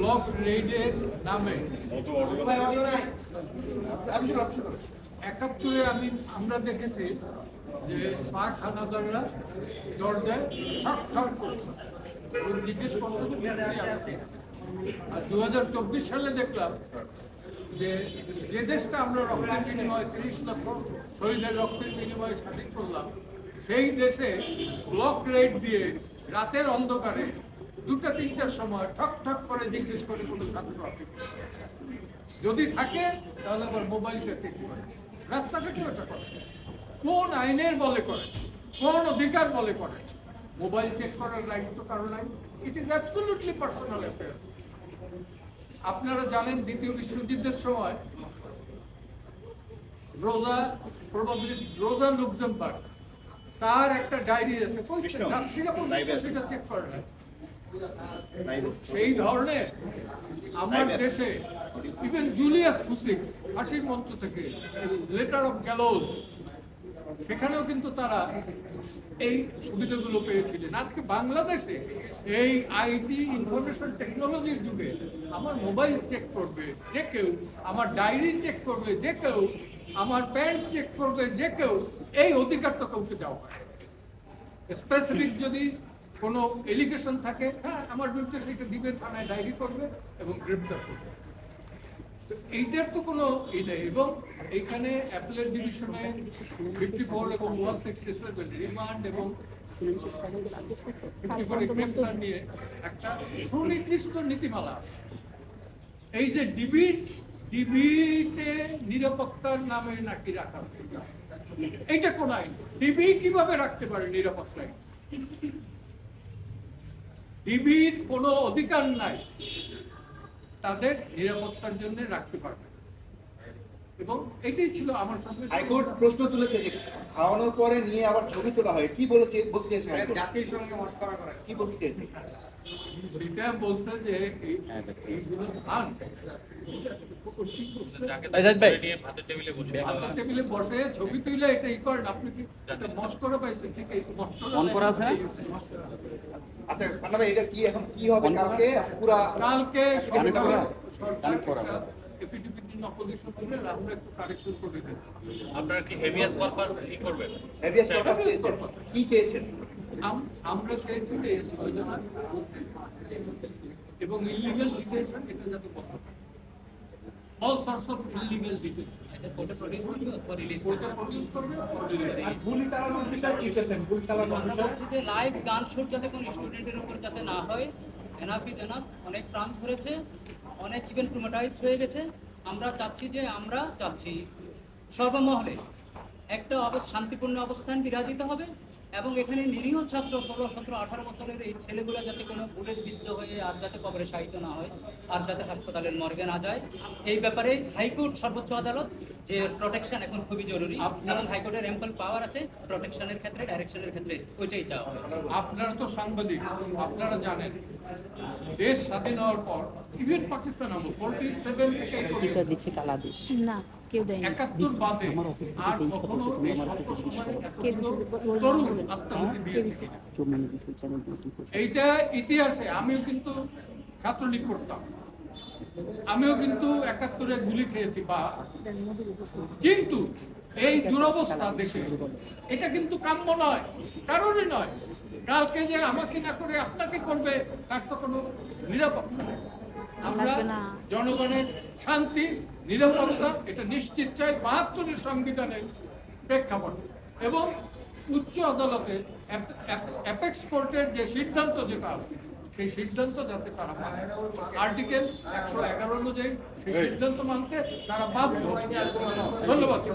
Block রেডের নামে একাত্তরে আমি, আমরা দেখেছি যে পাক হানাদাররা দরজায় ঠক ঠক করছে জিজ্ঞেস করতো। আর দু হাজার চব্বিশ সালে দেখলাম যে যে দেশটা আমরা রক্তের বিনিময়ে তিরিশ লক্ষ শহীদের রক্তের বিনিময়ে স্বাধীন করলাম, সেই দেশে ব্লক রেড দিয়ে রাতের অন্ধকারে দুটা তিনটার সময় ঠক ঠক করে জিজ্ঞেস করে কোনো ছাত্র যদি থাকে তাহলে আবার মোবাইলটা চেক করে। রাস্তাঘাটেও এটা করে? কোন আইনের বলে করে? কোন অধিকার বলে করে? মোবাইল চেক করার রাইট তো কারও নাই। It is absolutely personal affair আপনারা জানেন দ্বিতীয় বিশ্বযুদ্ধের সময় রোজা প্রবাবলি রোজা লুকজেমবার্গ তার একটা ডায়েরি আছে। সেটা চেক করে সেই ধরনের আমার দেশে ইভেন জুলিয়াস ফুসিক ফাঁসির মঞ্চ থেকে লেটার অফ গ্যালোজ সেখানেও কিন্তু তারা এই সুবিধাগুলো পেয়েছিলেন। আজকে বাংলাদেশে এই আইটি ইনফরমেশন টেকনোলজির যুগে আমার মোবাইল চেক করবে যে কেউ আমার ডায়েরি চেক করবে যে কেউ আমার প্যান্ট চেক করবে যে কেউ এই অধিকার তো কাউকে দেওয়া হয়। স্পেসিফিক যদি কোনো এলিগেশন থাকে হ্যাঁ আমার বিরুদ্ধে সেটা দিবে, থানায় ডায়েরি করবে এবং গ্রেপ্তার করবে তো এইটার তো কোনো ই নেই এবং এইখানে অ্যাপেলের ডিভিশনে ফিফটি ফোর এবং ওয়ান সিক্সটি রিমান্ড এবং গ্রেপ্তার নিয়ে একটা সুনির্দিষ্ট নীতিমালা এই যে ডিবি ডিবিতে নিরাপত্তার নামে নাকি রাখা। এইটা কোন আইন ডিবি কীভাবে রাখতে পারে নিরাপত্তা আইন? ডিবির কোনো অধিকার নাই। তাদের নিরাপত্তার জন্য রাখতে পারবে এবং এটাই ছিল আমার সঙ্গে হাইকোর্ট প্রশ্ন তুলেছে যে খাওয়ানোর পরে নিয়ে আবার ছবি তোলা হয়। কি বলেছে বলতে হাইকোর্ট জাতির সঙ্গে মস্করা করে। কি বলতে চেয়েছে সেটা বলছে যে এইগুলো ধান টেবিলে বসে ছবি তুলে এটা ই করেন। আপনি কি এটা মস্করা পাইছেন? ঠিক এই মস্করা করা আছে? আচ্ছা এটা কি এখন কি হবে কালকে? পুরা কালকে সরকার করা। অপোজিশন করলে আমরা একটু কারেকশন করে দিচ্ছি আপনারা কি হেভিয়াস কর্পাস ই করবেন? হেভিয়াস কর্পাস চেয়েছেন। কি চেয়েছেন? আমরা চাইছি যে যোজনা এবং ইলিগাল ডিটেনশন এটা যাতে বন্ধ all sorts of illegal detention live gun shoot যাতে কোনো স্টুডেন্টের উপর যাতে না হয় এনাফ ইজ এনাফ অনেক প্রাণ ধরেছে অনেক ইভেন্ট হয়ে গেছে। আমরা চাচ্ছি যে আমরা চাচ্ছি সর্বমহলে একটা শান্তিপূর্ণ অবস্থান বিরাজিত হবে এবং এখানে নিরীহ ছাত্র ষোলো, সতেরো, আঠারো বছরের এই ছেলেগুলো যাতে কোনো বুলেট বিদ্ধ হয়ে আর যাতে কবরে সাহিত্য না হয়, আর যাতে হাসপাতালের মর্গে না যায়। এই ব্যাপারে হাইকোর্ট সর্বোচ্চ আদালত যে প্রোটেকশন এখন খুবই জরুরি এবং হাইকোর্টের এম্পল পাওয়ার আছে প্রোটেকশনের ক্ষেত্রে ডাইরেকশনের ক্ষেত্রে ওইটাই চাওয়া হয় আপনারা তো সাংবাদিক আপনারা জানেন দেশ স্বাধীন হওয়ার পর ইভেন পাকিস্তান আমল ফোর্টি সেভেন থেকে দিচ্ছে কালাদিস না কেউ দেয়নি। আমার অফিস থেকে তেইশ শতাংশ, আমার করছে এইটা ইতিহাসে আমিও কিন্তু ছাত্রলীগ করতাম। আমিও কিন্তু একাত্তরে গুলি খেয়েছি বা। কিন্তু এই দুরবস্থা দেশে এটা কিন্তু কাম্য নয় কারণই নয়। কালকে যে আমাকে না করে আপনাকে করবে তার তো কোনো নিরাপত্তা আমরা জনগণের শান্তি নিরাপত্তা এটা নিশ্চিত চাই বাহাত্তরের সংবিধানের প্রেক্ষাপট। এবং উচ্চ আদালতে অ্যাপেক্স কোর্টের যে সিদ্ধান্ত যেটা আছে সেই সিদ্ধান্ত যাতে তারা মানে। আর্টিকেল একশো এগারো অনুযায়ী সেই সিদ্ধান্ত মানতে তারা বাধ্য। ধন্যবাদ।